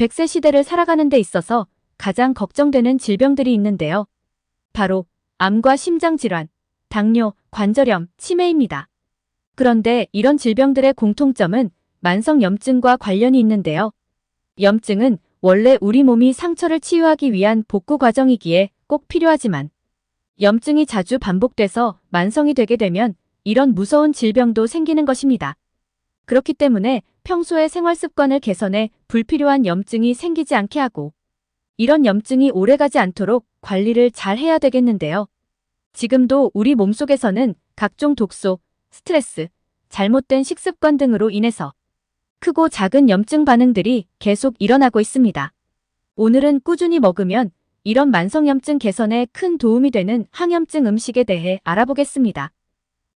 100세 시대를 살아가는 데 있어서 가장 걱정되는 질병들이 있는데요. 바로 암과 심장질환, 당뇨, 관절염, 치매입니다. 그런데 이런 질병들의 공통점은 만성 염증과 관련이 있는데요. 염증은 원래 우리 몸이 상처를 치유하기 위한 복구 과정이기에 꼭 필요하지만 염증이 자주 반복돼서 만성이 되게 되면 이런 무서운 질병도 생기는 것입니다. 그렇기 때문에 평소의 생활 습관을 개선해 불필요한 염증이 생기지 않게 하고 이런 염증이 오래가지 않도록 관리를 잘 해야 되겠는데요. 지금도 우리 몸속에서는 각종 독소, 스트레스, 잘못된 식습관 등으로 인해서 크고 작은 염증 반응들이 계속 일어나고 있습니다. 오늘은 꾸준히 먹으면 이런 만성염증 개선에 큰 도움이 되는 항염증 음식에 대해 알아보겠습니다.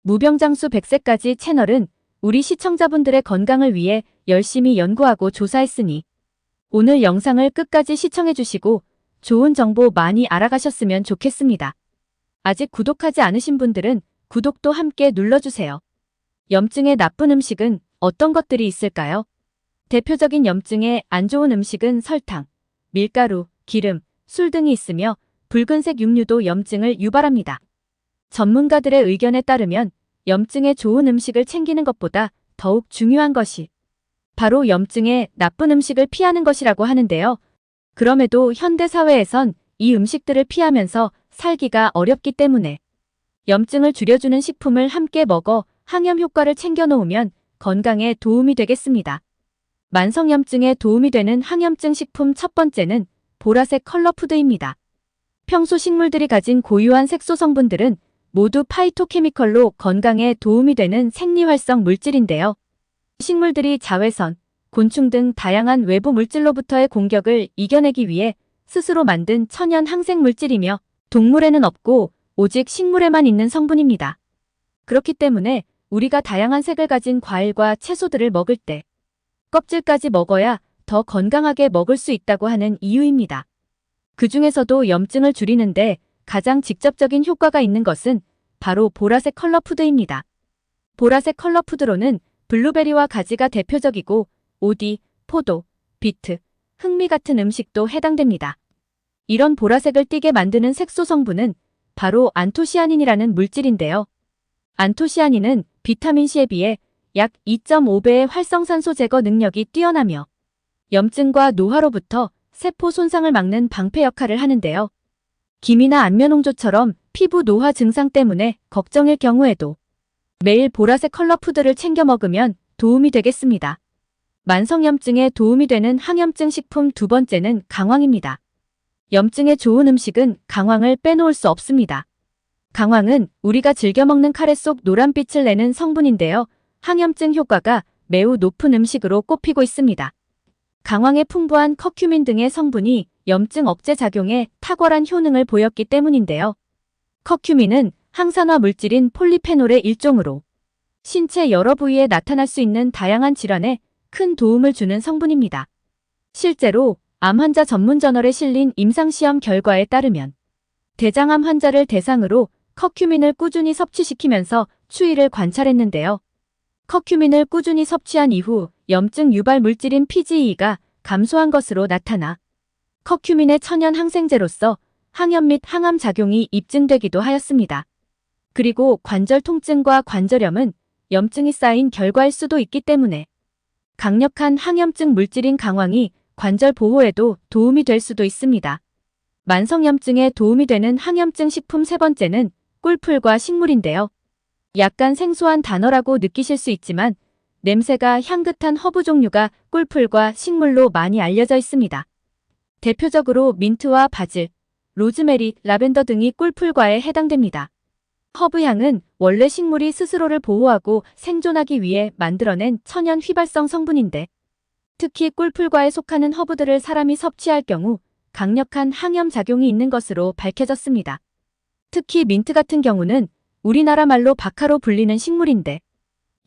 무병장수 100세까지 채널은 우리 시청자분들의 건강을 위해 열심히 연구하고 조사했으니 오늘 영상을 끝까지 시청해주시고 좋은 정보 많이 알아가셨으면 좋겠습니다. 아직 구독하지 않으신 분들은 구독도 함께 눌러주세요. 염증의 나쁜 음식은 어떤 것들이 있을까요? 대표적인 염증에 안 좋은 음식은 설탕, 밀가루, 기름, 술 등이 있으며 붉은색 육류도 염증을 유발합니다. 전문가들의 의견에 따르면 염증에 좋은 음식을 챙기는 것보다 더욱 중요한 것이 바로 염증에 나쁜 음식을 피하는 것이라고 하는데요. 그럼에도 현대 사회에선 이 음식들을 피하면서 살기가 어렵기 때문에 염증을 줄여주는 식품을 함께 먹어 항염 효과를 챙겨 놓으면 건강에 도움이 되겠습니다. 만성염증에 도움이 되는 항염증 식품 첫 번째는 보라색 컬러푸드입니다. 평소 식물들이 가진 고유한 색소 성분들은 모두 파이토케미컬로 건강에 도움이 되는 생리활성 물질인데요. 식물들이 자외선, 곤충 등 다양한 외부 물질로부터의 공격을 이겨내기 위해 스스로 만든 천연 항생 물질이며 동물에는 없고 오직 식물에만 있는 성분입니다. 그렇기 때문에 우리가 다양한 색을 가진 과일과 채소들을 먹을 때 껍질까지 먹어야 더 건강하게 먹을 수 있다고 하는 이유입니다. 그 중에서도 염증을 줄이는데 가장 직접적인 효과가 있는 것은 바로 보라색 컬러 푸드입니다. 보라색 컬러 푸드로는 블루베리와 가지가 대표적이고 오디, 포도, 비트, 흑미 같은 음식도 해당됩니다. 이런 보라색을 띠게 만드는 색소 성분은 바로 안토시아닌이라는 물질인데요. 안토시아닌은 비타민C에 비해 약 2.5배의 활성산소 제거 능력이 뛰어나며 염증과 노화로부터 세포 손상을 막는 방패 역할을 하는데요. 기미나 안면홍조처럼 피부 노화 증상 때문에 걱정일 경우에도 매일 보라색 컬러 푸드를 챙겨 먹으면 도움이 되겠습니다. 만성염증에 도움이 되는 항염증 식품 두 번째는 강황입니다. 염증에 좋은 음식은 강황을 빼놓을 수 없습니다. 강황은 우리가 즐겨 먹는 카레 속 노란빛을 내는 성분인데요. 항염증 효과가 매우 높은 음식으로 꼽히고 있습니다. 강황에 풍부한 커큐민 등의 성분이 염증 억제 작용에 탁월한 효능을 보였기 때문인데요. 커큐민은 항산화 물질인 폴리페놀의 일종으로 신체 여러 부위에 나타날 수 있는 다양한 질환에 큰 도움을 주는 성분입니다. 실제로 암 환자 전문 저널에 실린 임상시험 결과에 따르면 대장암 환자를 대상으로 커큐민을 꾸준히 섭취시키면서 추이를 관찰했는데요. 커큐민을 꾸준히 섭취한 이후 염증 유발 물질인 PGE가 감소한 것으로 나타나 커큐민의 천연 항생제로서 항염 및 항암 작용이 입증되기도 하였습니다. 그리고 관절 통증과 관절염은 염증이 쌓인 결과일 수도 있기 때문에 강력한 항염증 물질인 강황이 관절 보호에도 도움이 될 수도 있습니다. 만성염증에 도움이 되는 항염증 식품 세 번째는 꿀풀과 식물인데요. 약간 생소한 단어라고 느끼실 수 있지만 냄새가 향긋한 허브 종류가 꿀풀과 식물로 많이 알려져 있습니다. 대표적으로 민트와 바질, 로즈메리, 라벤더 등이 꿀풀과에 해당됩니다. 허브향은 원래 식물이 스스로를 보호하고 생존하기 위해 만들어낸 천연 휘발성 성분인데 특히 꿀풀과에 속하는 허브들을 사람이 섭취할 경우 강력한 항염 작용이 있는 것으로 밝혀졌습니다. 특히 민트 같은 경우는 우리나라 말로 박하로 불리는 식물인데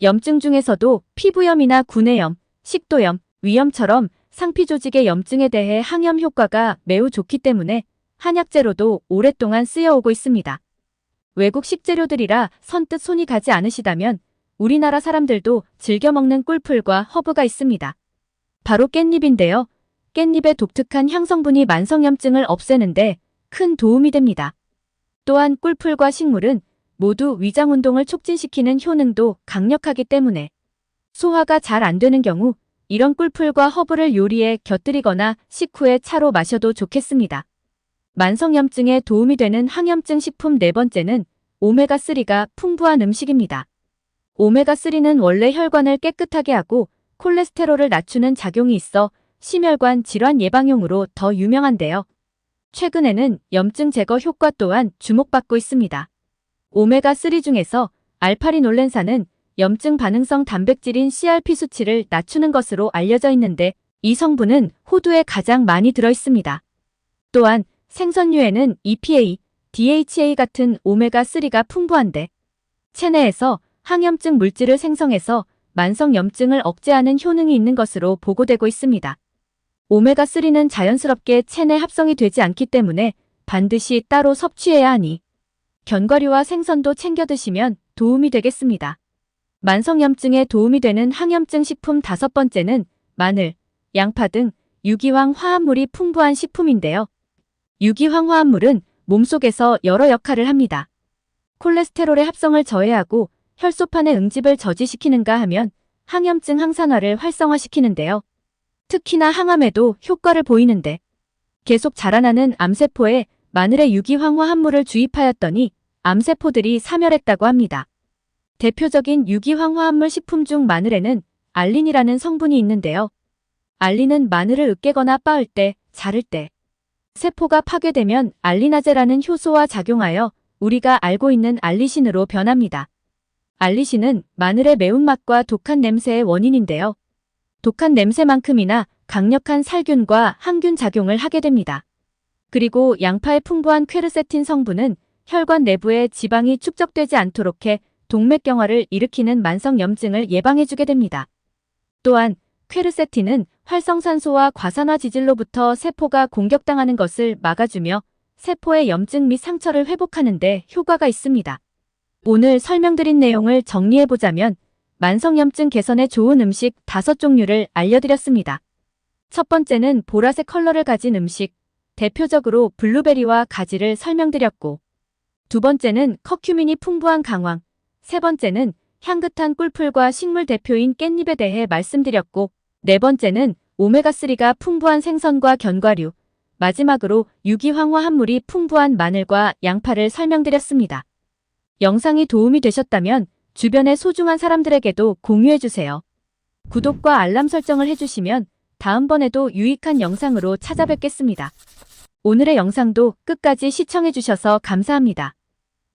염증 중에서도 피부염이나 구내염, 식도염, 위염처럼 상피 조직의 염증에 대해 항염 효과가 매우 좋기 때문에 한약재로도 오랫동안 쓰여오고 있습니다. 외국 식재료들이라 선뜻 손이 가지 않으시다면 우리나라 사람들도 즐겨 먹는 꿀풀과 허브가 있습니다. 바로 깻잎인데요. 깻잎의 독특한 향성분이 만성염증을 없애는데 큰 도움이 됩니다. 또한 꿀풀과 식물은 모두 위장 운동을 촉진시키는 효능도 강력하기 때문에 소화가 잘 안 되는 경우 이런 꿀풀과 허브를 요리에 곁들이거나 식후에 차로 마셔도 좋겠습니다. 만성염증에 도움이 되는 항염증 식품 네 번째는 오메가3가 풍부한 음식입니다. 오메가3는 원래 혈관을 깨끗하게 하고 콜레스테롤을 낮추는 작용이 있어 심혈관 질환 예방용으로 더 유명한데요. 최근에는 염증 제거 효과 또한 주목받고 있습니다. 오메가3 중에서 알파리놀렌산은 염증 반응성 단백질인 CRP 수치를 낮추는 것으로 알려져 있는데 이 성분은 호두에 가장 많이 들어 있습니다. 또한 생선류에는 EPA, DHA 같은 오메가3가 풍부한데 체내에서 항염증 물질을 생성해서 만성염증을 억제하는 효능이 있는 것으로 보고되고 있습니다. 오메가3는 자연스럽게 체내 합성이 되지 않기 때문에 반드시 따로 섭취해야 하니 견과류와 생선도 챙겨 드시면 도움이 되겠습니다. 만성염증에 도움이 되는 항염증 식품 다섯 번째는 마늘, 양파 등 유기황 화합물이 풍부한 식품인데요. 유기황 화합물은 몸속에서 여러 역할을 합니다. 콜레스테롤의 합성을 저해하고 혈소판의 응집을 저지시키는가 하면 항염증 항산화를 활성화시키는데요. 특히나 항암에도 효과를 보이는데 계속 자라나는 암세포에 마늘의 유기황 화합물을 주입하였더니 암세포들이 사멸했다고 합니다. 대표적인 유기황 화합물 식품 중 마늘에는 알린이라는 성분이 있는데요. 알린은 마늘을 으깨거나 빻을 때, 자를 때, 세포가 파괴되면 알리나제라는 효소와 작용하여 우리가 알고 있는 알리신으로 변합니다. 알리신은 마늘의 매운맛과 독한 냄새의 원인인데요. 독한 냄새만큼이나 강력한 살균과 항균 작용을 하게 됩니다. 그리고 양파의 풍부한 퀘르세틴 성분은 혈관 내부에 지방이 축적되지 않도록 해 동맥경화를 일으키는 만성염증을 예방해주게 됩니다. 또한 퀘르세틴은 활성산소와 과산화 지질로부터 세포가 공격당하는 것을 막아주며 세포의 염증 및 상처를 회복하는 데 효과가 있습니다. 오늘 설명드린 내용을 정리해보자면 만성염증 개선에 좋은 음식 다섯 종류를 알려드렸습니다. 첫 번째는 보라색 컬러를 가진 음식, 대표적으로 블루베리와 가지를 설명드렸고, 두 번째는 커큐민이 풍부한 강황, 세 번째는 향긋한 꿀풀과 식물 대표인 깻잎에 대해 말씀드렸고, 네 번째는 오메가3가 풍부한 생선과 견과류, 마지막으로 유기황화 합물이 풍부한 마늘과 양파를 설명드렸습니다. 영상이 도움이 되셨다면 주변의 소중한 사람들에게도 공유해주세요. 구독과 알람 설정을 해주시면 다음번에도 유익한 영상으로 찾아뵙겠습니다. 오늘의 영상도 끝까지 시청해주셔서 감사합니다.